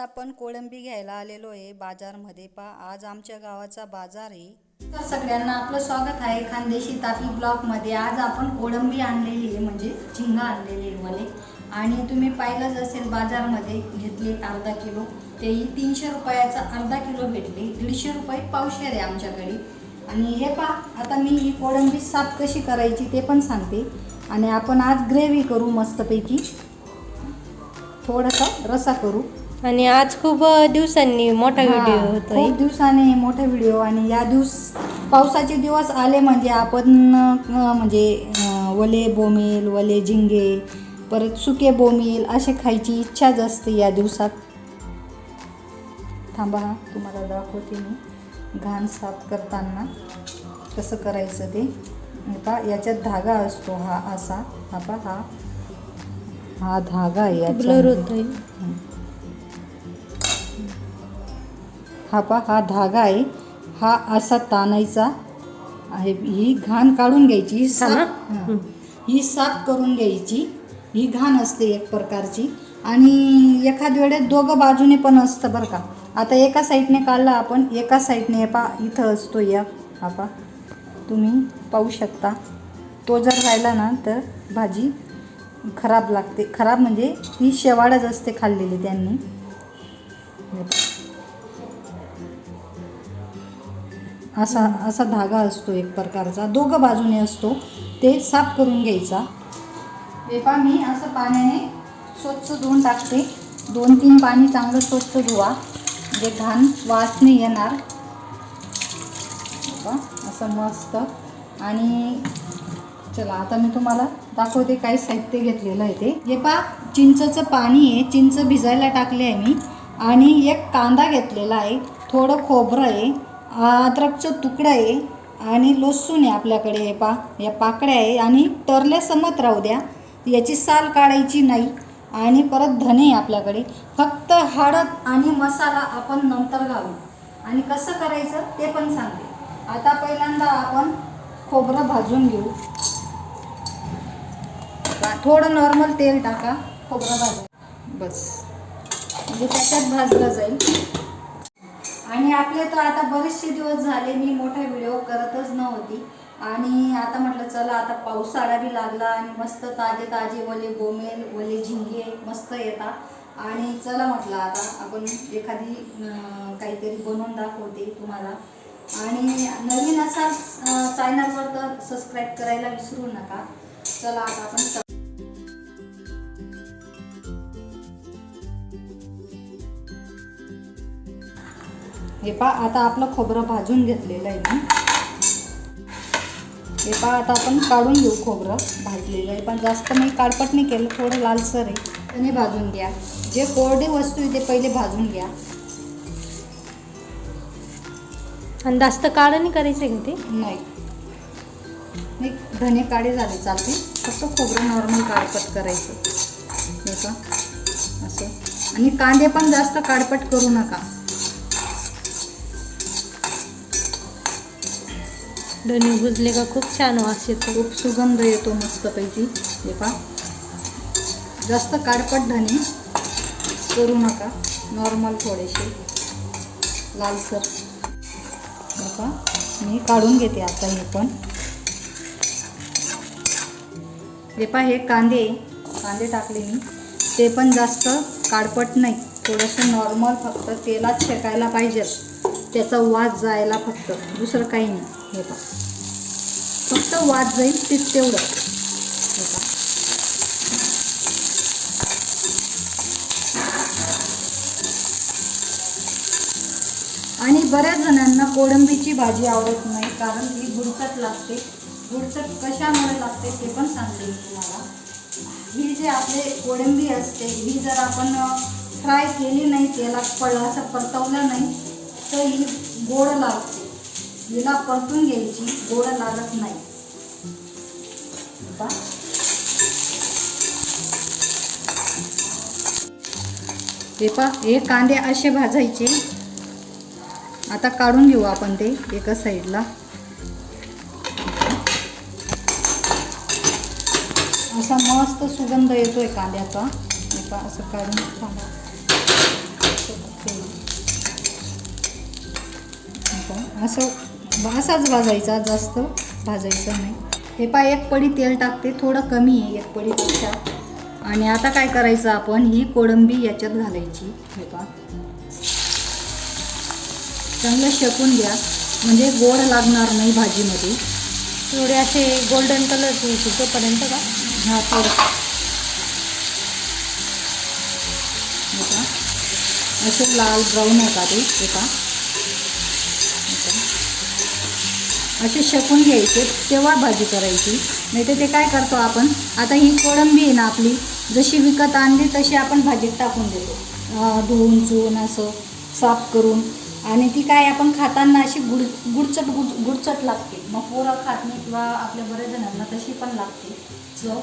आपण कोळंबी घ्यायला आलेलो आहे बाजारमध्ये. पा आज आमच्या गावाचा बाजार आहे. तर सगळ्यांना आपलं स्वागत आहे. खानदेशी तापी ब्लॉकमध्ये आज आपण कोळंबी आणलेली आहे म्हणजे झिंगा आणलेली आहे मले आणि तुम्ही पाहिलंच असेल बाजारमध्ये घेतले अर्धा किलो. तेही तीनशे रुपयाचा अर्धा किलो भेटले. दीडशे रुपये पावशेर आहे आमच्याकडे. आणि हे पा आता मी ही कोळंबी साफ कशी करायची ते पण सांगते. आणि आपण आज ग्रेव्ही करू मस्तपैकी. थोडासा रसा करू. आणि आज खूप दिवसांनी मोठा व्हिडिओ हा, होतोय खूप दिवसाने मोठा व्हिडिओ आणि या दिवस पावसाचे दिवस आले म्हणजे आपण म्हणजे वले बोमेल वले झिंगे परत सुके बोमेल असे खायची इच्छाच असते या दिवसात. थांबा हा तुम्हाला दाखवते मी. घाण साफ करताना कसं करायचं ते. पहा याच्यात धागा असतो हा असा. हा पहा हा. हा धागा आहे ब्लर. होतोय. हा पा हा धागा आहे. हा असा ताणायचा आहे. ही घाण काढून घ्यायची ही हा. साफ हां. ही साफ करून घ्यायची. ही घाण असते एक प्रकारची. आणि एखाद वेळेस दोघं बाजूने पण असतं बरं का. आता एका साईडने काढला आपण एका साईडने पा इथं असतो या. हा पा तुम्ही पाहू शकता. तो जर राहिला ना तर भाजी खराब लागते. खराब म्हणजे ही शेवाळच असते खाल्लेली त्यांनी. हे पहा. असा असा धागा असतो एक प्रकारचा. दोघं बाजूने असतो. ते साफ करून घ्यायचा. हे मी असं पाण्याने स्वच्छ धुवून टाकते. दोन तीन पाणी चांगलं स्वच्छ धुवा. म्हणजे घाण वास नाही येणार. असं मस्त. आणि चला आता मी तुम्हाला दाखवते काय साहित्य घेतलेलं आहे ते. हे चिंचचं पाणी आहे. चिंच भिजायला टाकले आहे मी. आणि एक कांदा घेतलेला आहे. थोडं खोबरं आहे. अद्रकचं तुकडं आहे आणि लसूण आहे आपल्याकडे हे पा या पाकड्या आहे आणि टरल्या समत राहू द्या. याची साल काढायची नाही आणि परत धने आहे आपल्याकडे. फक्त हळद आणि मसाला आपण नंतर घालू. आणि कसं करायचं ते पण सांगते. आता पहिल्यांदा आपण खोबरं भाजून घेऊ. थोडं नॉर्मल तेल टाका खोबरं भाजून. बस. म्हणजे त्याच्यात भाजलं जाईल. आणि आपले तर आता बरेचसे दिवस झाले मी मोठा व्हिडिओ करतच नव्हती. आणि आता म्हटलं चला आता पावसाळा बी लागला आणि मस्त ताजे ताजे वले बोमेल वले झिंगे मस्त येतात. आणि चला म्हटलं आता आपण एखादी काहीतरी बनवून दाखवते तुम्हाला. आणि नवीन असा चॅनलवर तर सबस्क्राईब करायला विसरू नका. चला आता आपण हे पा आता आपलं खोबरं भाजून घेतलेलं आहे मी. हे पा आता आपण काढून घेऊ खोबरं भाजलेलं आहे. पण जास्त मी काळपट नाही केलं थोडं लालसर आहे. त्याने भाजून घ्या. जे कोरडे वस्तू आहे ते पहिले भाजून घ्या. आणि जास्त काळं नाही करायचं का ते? नाही. नाही धने काळे झाले चालते. फक्त खोबरं नॉर्मल काळपट करायचं. हे का असं. आणि कांदे पण जास्त काळपट करू नका. धने भुजले का खूप छान वास येतो. खूप सुगंध येतो मस्तपैकी. हे पा जास्त काडपट धने करू नका. नॉर्मल थोडेसे. लालसर. हे पा मी काढून घेते आता हे पण. हे पा हे कांदे. कांदे टाकले मी. ते पण जास्त काडपट नाही. थोडंसं नॉर्मल फक्त तेलात शेकायला पाहिजे त्याचा वास जायला फक्त. दुसरं काही नाही. हे पहा. फक्त वाद जाईल ते तेवढं. हे पहा. आणि बऱ्याच जणांना कोळंबीची भाजी आवडत नाही कारण ही गुडचट लागते. गुडचट कशामुळे लागते ते पण सांगते मी तुम्हाला. ही जे आपले कोळंबी असते ही जर आपण फ्राय केली नाही तेलात पळ असं परतवलं नाही तर ही गोड लागते. हिला परतून घ्यायची गोड लागत नाही. बा. हे पा हे कांदे असे भाजायचे. आता काढून घेऊ आपण ते एका साईडला. असा मस्त सुगंध येतोय कांद्याचा. हे असं काढून थांबा असं भासाच भाजायचा जास्त भाजायचं नाही. हे पाय एक पडी तेल टाकते थोडं कमी आहे एक पडीपेक्षा आणि आता काय करायचं आपण ही कोळंबी याच्यात घालायची हे पा चांगलं शेकून द्या म्हणजे गोड लागणार नाही भाजीमध्ये. थोडे असे गोल्डन कलर होते का? हा थोडं. असं लाल ब्राऊन होता ते एका असे शकून घ्यायचे तेव्हा भाजी करायची. नाही तर ते काय करतो आपण आता ही कोळंबी आहे ना आपली जशी विकत आणली तशी आपण भाजीत टाकून देतो. धुवून चुवून असं साफ करून. आणि ती काय आपण खाताना अशी गुड गुडचट गुड गुडचट लागते. मग पोरं खात नाही किंवा आपल्या बऱ्याच जणांना तशी पण लागते. चव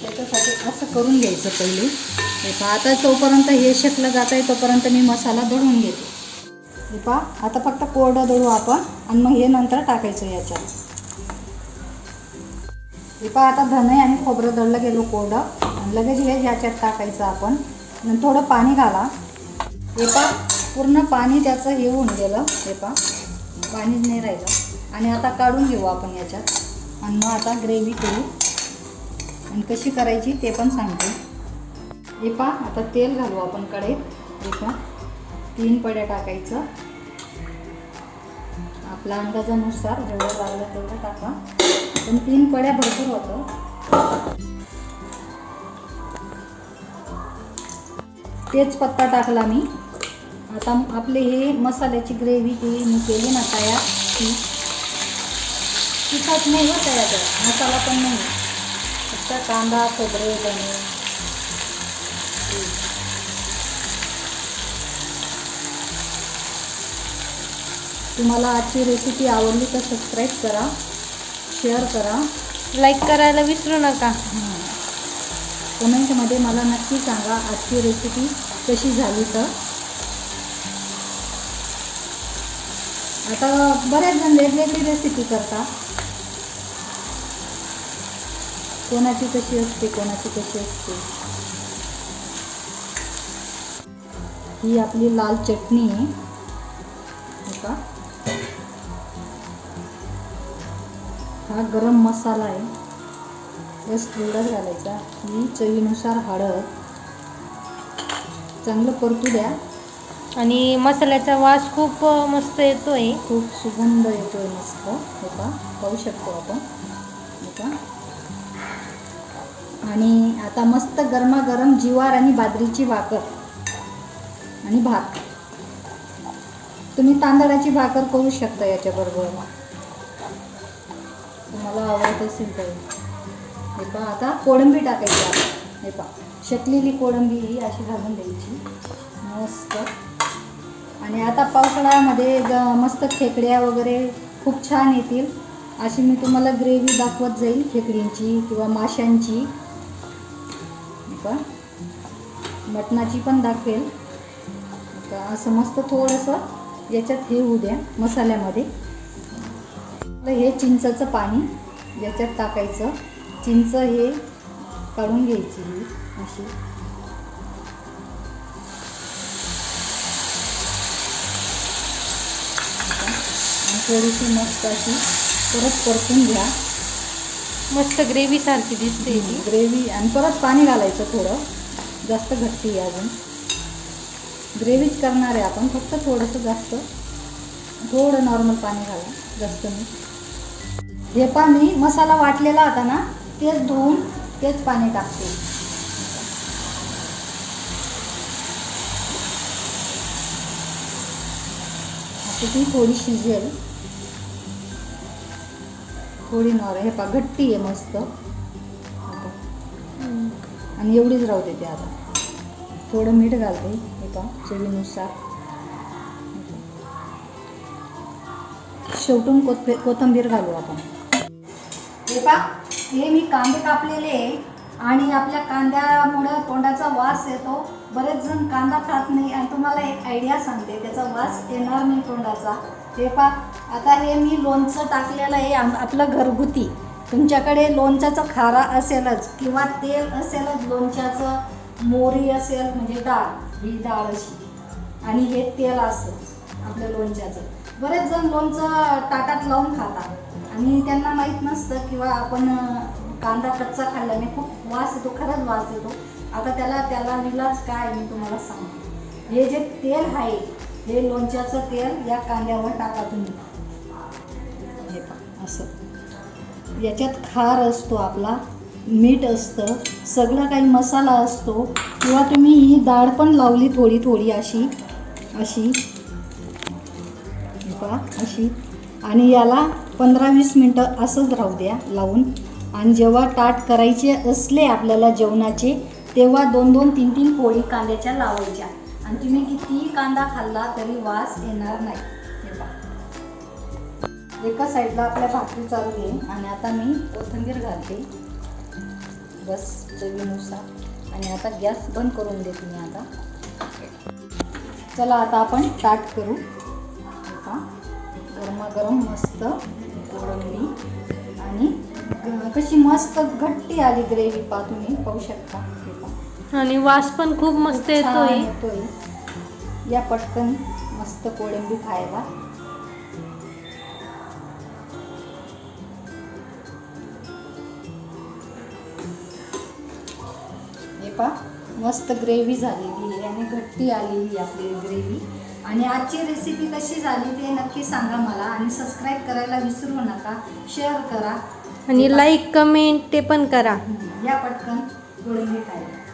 त्याच्यासाठी असं करून घ्यायचं पहिले. आता तोपर्यंत हे शेकलं जात आहे तोपर्यंत मी मसाला दळून घेते. हे पहा आता फक्त कोरडं दळू आपण आणि मग हे नंतर टाकायचं याच्यात. हे पहा आता धने आणि खोबरं दळलं गेलो कोरडं. आणि लगेच हे याच्यात टाकायचं आपण. आणि थोडं पाणी घाला. हे पहा पूर्ण पाणी त्याचं हे होऊन गेलं. हे पहा पाणीच नाही राहिलं. आणि आता काढून घेऊ आपण याच्यात. आणि मग आता ग्रेव्ही करू. आणि कशी करायची ते पण सांगते. हे पहा आता तेल घालू आपण कढईत. हे पहा तीन पड्या टाकायचं. आपल्या अंदाजानुसार जेवढं लागलं तेवढं टाका. पण तीन पड्या भरपूर होतं. तेच पत्ता टाकला मी. आता आपले हे मसाल्याची ग्रेव्ही ती मी केली ना तयार ती तिखट नाही हो तयार मसाला पण नाही. फक्त कांदा खोबरे धने तुम्हाला आजची रेसिपी आवडली तर सबस्क्राईब करा शेअर करा. लाईक करायला विसरू नका. कमेंटमध्ये मला नक्की सांगा आजची रेसिपी कशी झाली तर. आता बरेच जण वेगवेगळी रेसिपी करतात. कोणाची कशी असते कोणाची कशी असते. ही आपली लाल चटणी आहे. हा गरम मसाला आहे. बस एवढंच घालायचा. ही चवीनुसार हळद. चांगलं परतू द्या. आणि मसाल्याचा वास खूप मस्त येतोय. खूप सुगंध येतोय मस्त. हे पहा पाहू शकतो आपण. हे आणि आता मस्त गरमागरम जिवार आणि बाजरीची भाकर आणि भात. तुम्ही तांदळाची भाकर करू शकता याच्याबरोबर. तुम्हाला आवडत असेल तर हे पहा आता कोळंबी टाकायची आपण हे पहा शकलेली कोळंबी ही अशी घालून द्यायची. मस्त. आणि आता पावसाळ्यामध्ये ग मस्त खेकड्या वगैरे खूप छान येतील. अशी मी तुम्हाला ग्रेव्ही दाखवत जाईल खेकडींची किंवा माशांची. हे मटणाची पण दाखवेल. असं मस्त थोडंसं याच्यात हे होऊ द्या मसाल्यामध्ये. आपलं हे चिंचाचं पाणी याच्यात टाकायचं. चिंच हे काढून घ्यायची ही अशी. आणि थोडीशी मस्त अशी परत परतून घ्या. मस्त ग्रेव्ही सारखी दिसते ही. ग्रेव्ही आणि परत पाणी घालायचं थोडं. जास्त घट्टी आहे अजून. ग्रेव्हीच करणार आहे आपण फक्त थोडंसं जास्त. थोडं नॉर्मल पाणी घाला जास्त नाही. हे पण मी मसाला वाटलेला होता ना तेच धुवून तेच पाणी टाकते. आता ती थोडी शिजेल. थोडी नॉर हे पा घट्टी आहे मस्त. आता. आणि एवढीच राहू देते आता. थोडं मीठ घालते हे पा चवीनुसार. शेवटून कोथबी कोथिंबीर घालू आपण. हे पा हे मी कांदे कापलेले आहे आणि आपल्या कांद्यामुळं तोंडाचा वास येतो. बरेच जण कांदा खात नाही आणि तुम्हाला एक आयडिया सांगते त्याचा वास येणार नाही तोंडाचा. हे पा आता हे मी लोणचं टाकलेलं आहे आम- आपलं घरगुती. तुमच्याकडे लोणच्याचं खारा असेलच किंवा तेल असेलच लोणच्याचं मोरी असेल म्हणजे डाळ ही डाळ अशी. आणि हे तेल असं आपल्या लोणच्याचं. बरेच जण लोणचं ताटात लावून खातात. आणि त्यांना माहीत नसतं किंवा आपण कांदा कच्चा खाल्ल्याने खूप वास येतो खरंच वास येतो. आता त्याला त्याला विलाज काय मी तुम्हाला सांगते. हे जे तेल आहे हे लोणच्याचं तेल या कांद्यावर टाका तुम्ही. हे पहा असं. याच्यात खार असतो आपला मीठ असतं सगळं काही मसाला असतो किंवा तुम्ही ही डाळ पण लावली थोडी थोडी अशी अशी. हे अशी. आणि याला पंधरा वीस मिनटं असंच राहू द्या लावून. आणि जेव्हा ताट करायचे असले आपल्याला जेवणाचे तेव्हा दोन दोन तीन तीन पोळी कांद्याच्या लावायच्या. आणि तुम्ही कितीही कांदा खाल्ला तरी वास येणार नाही. हे एका साईडला आपल्या भाकरी चालू आहे आणि आता मी कोथिंबीर घालते. बस चवीनुसार. आणि आता गॅस बंद करून देते मी आता. चला आता आपण ताट करू. आता गरमागरम मस्त कोळंबी आणि कशी मस्त घट्टी आली ग्रेव्ही पा तुम्ही पाहू शकता. आणि वास पण खूप मस्त येतोय. या पटकन मस्त कोळंबी खायला. हे पा मस्त ग्रेव्ही झालेली आहे आणि घट्टी आलेली आपली ग्रेव्ही. आणि आजची रेसिपी कशी झाली ते नक्की सांगा मला आणि सबस्क्राईब करायला विसरू नका. शेअर करा. आणि लाईक कमेंट ते पण करा. या पटकन कोळंबी खायला.